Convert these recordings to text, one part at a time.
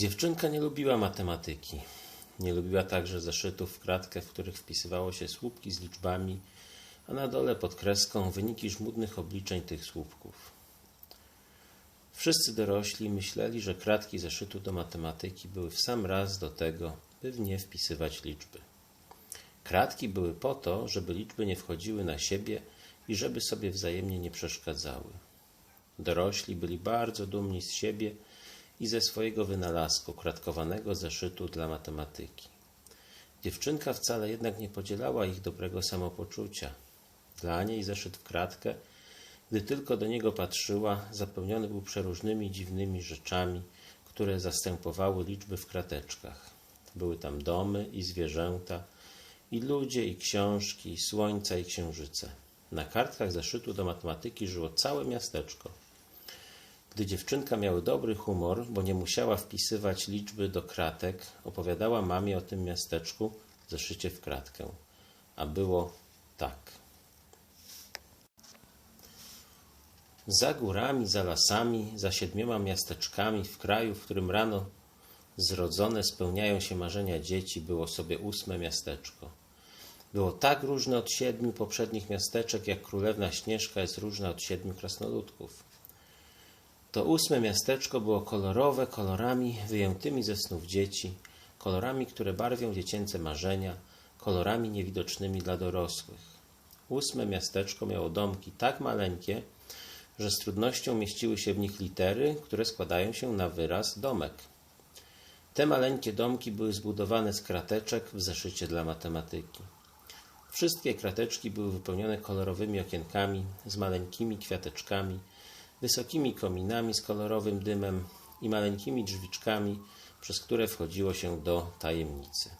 Dziewczynka nie lubiła matematyki. Nie lubiła także zeszytów w kratkę, w których wpisywało się słupki z liczbami, a na dole pod kreską wyniki żmudnych obliczeń tych słupków. Wszyscy dorośli myśleli, że kratki zeszytu do matematyki były w sam raz do tego, by w nie wpisywać liczby. Kratki były po to, żeby liczby nie wchodziły na siebie i żeby sobie wzajemnie nie przeszkadzały. Dorośli byli bardzo dumni z siebie i ze swojego wynalazku kratkowanego zeszytu dla matematyki. Dziewczynka wcale jednak nie podzielała ich dobrego samopoczucia. Dla niej zeszyt w kratkę, gdy tylko do niego patrzyła, zapełniony był przeróżnymi dziwnymi rzeczami, które zastępowały liczby w krateczkach. Były tam domy i zwierzęta, i ludzie, i książki, i słońca, i księżyce. Na kartkach zeszytu do matematyki żyło całe miasteczko. Gdy dziewczynka miała dobry humor, bo nie musiała wpisywać liczby do kratek, opowiadała mamie o tym miasteczku w zeszycie w kratkę. A było tak. Za górami, za lasami, za siedmioma miasteczkami, w kraju, w którym rano zrodzone spełniają się marzenia dzieci, było sobie ósme miasteczko. Było tak różne od siedmiu poprzednich miasteczek, jak królewna Śnieżka jest różna od siedmiu krasnoludków. To ósme miasteczko było kolorowe kolorami wyjętymi ze snów dzieci, kolorami, które barwią dziecięce marzenia, kolorami niewidocznymi dla dorosłych. Ósme miasteczko miało domki tak maleńkie, że z trudnością mieściły się w nich litery, które składają się na wyraz domek. Te maleńkie domki były zbudowane z krateczek w zeszycie dla matematyki. Wszystkie krateczki były wypełnione kolorowymi okienkami z maleńkimi kwiateczkami, wysokimi kominami z kolorowym dymem i maleńkimi drzwiczkami, przez które wchodziło się do tajemnicy.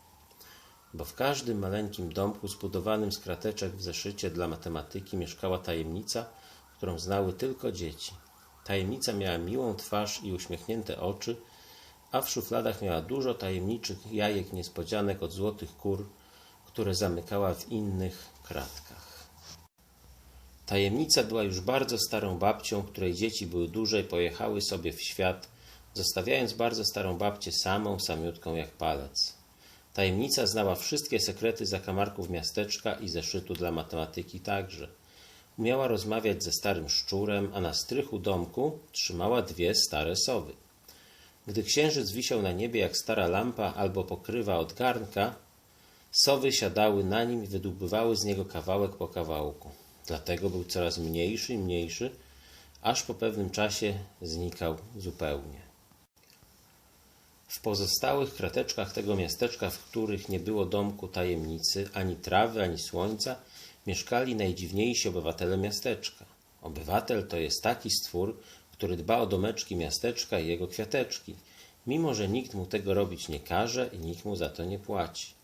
Bo w każdym maleńkim domku zbudowanym z krateczek w zeszycie dla matematyki mieszkała tajemnica, którą znały tylko dzieci. Tajemnica miała miłą twarz i uśmiechnięte oczy, a w szufladach miała dużo tajemniczych jajek niespodzianek od złotych kur, które zamykała w innych kratkach. Tajemnica była już bardzo starą babcią, której dzieci były duże i pojechały sobie w świat, zostawiając bardzo starą babcię samą, samiutką jak palec. Tajemnica znała wszystkie sekrety zakamarków miasteczka i zeszytu dla matematyki także. Umiała rozmawiać ze starym szczurem, a na strychu domku trzymała dwie stare sowy. Gdy księżyc wisiał na niebie jak stara lampa albo pokrywa od garnka, sowy siadały na nim i wydobywały z niego kawałek po kawałku. Dlatego był coraz mniejszy i mniejszy, aż po pewnym czasie znikał zupełnie. W pozostałych krateczkach tego miasteczka, w których nie było domku tajemnicy, ani trawy, ani słońca, mieszkali najdziwniejsi obywatele miasteczka. Obywatel to jest taki stwór, który dba o domeczki miasteczka i jego kwiateczki, mimo że nikt mu tego robić nie każe i nikt mu za to nie płaci.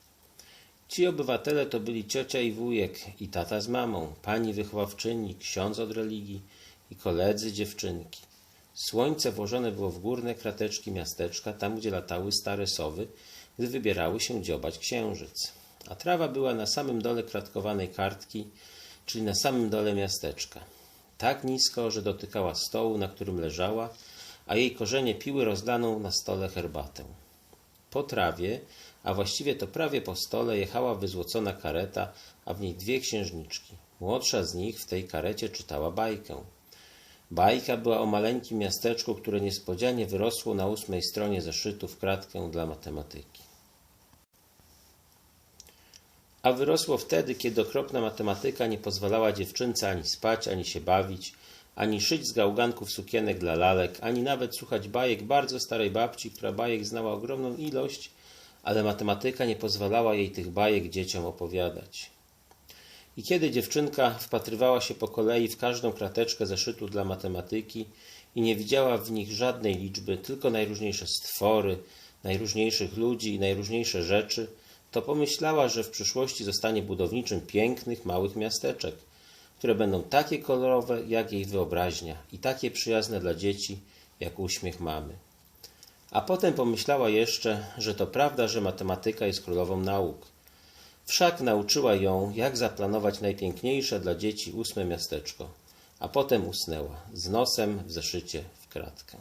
Ci obywatele to byli ciocia i wujek, i tata z mamą, pani wychowawczyni, ksiądz od religii i koledzy dziewczynki. Słońce włożone było w górne krateczki miasteczka, tam gdzie latały stare sowy, gdy wybierały się dziobać księżyc. A trawa była na samym dole kratkowanej kartki, czyli na samym dole miasteczka. Tak nisko, że dotykała stołu, na którym leżała, a jej korzenie piły rozlaną na stole herbatę. Po trawie a właściwie to prawie po stole jechała wyzłocona kareta, a w niej dwie księżniczki. Młodsza z nich w tej karecie czytała bajkę. Bajka była o maleńkim miasteczku, które niespodzianie wyrosło na ósmej stronie zeszytu w kratkę dla matematyki. A wyrosło wtedy, kiedy okropna matematyka nie pozwalała dziewczynce ani spać, ani się bawić, ani szyć z gałganków sukienek dla lalek, ani nawet słuchać bajek bardzo starej babci, która bajek znała ogromną ilość ale matematyka nie pozwalała jej tych bajek dzieciom opowiadać. I kiedy dziewczynka wpatrywała się po kolei w każdą krateczkę zeszytu dla matematyki i nie widziała w nich żadnej liczby, tylko najróżniejsze stwory, najróżniejszych ludzi i najróżniejsze rzeczy, to pomyślała, że w przyszłości zostanie budowniczym pięknych, małych miasteczek, które będą takie kolorowe jak jej wyobraźnia i takie przyjazne dla dzieci jak uśmiech mamy. A potem pomyślała jeszcze, że to prawda, że matematyka jest królową nauk. Wszak nauczyła ją, jak zaplanować najpiękniejsze dla dzieci ósme miasteczko, a potem usnęła z nosem w zeszycie w kratkę.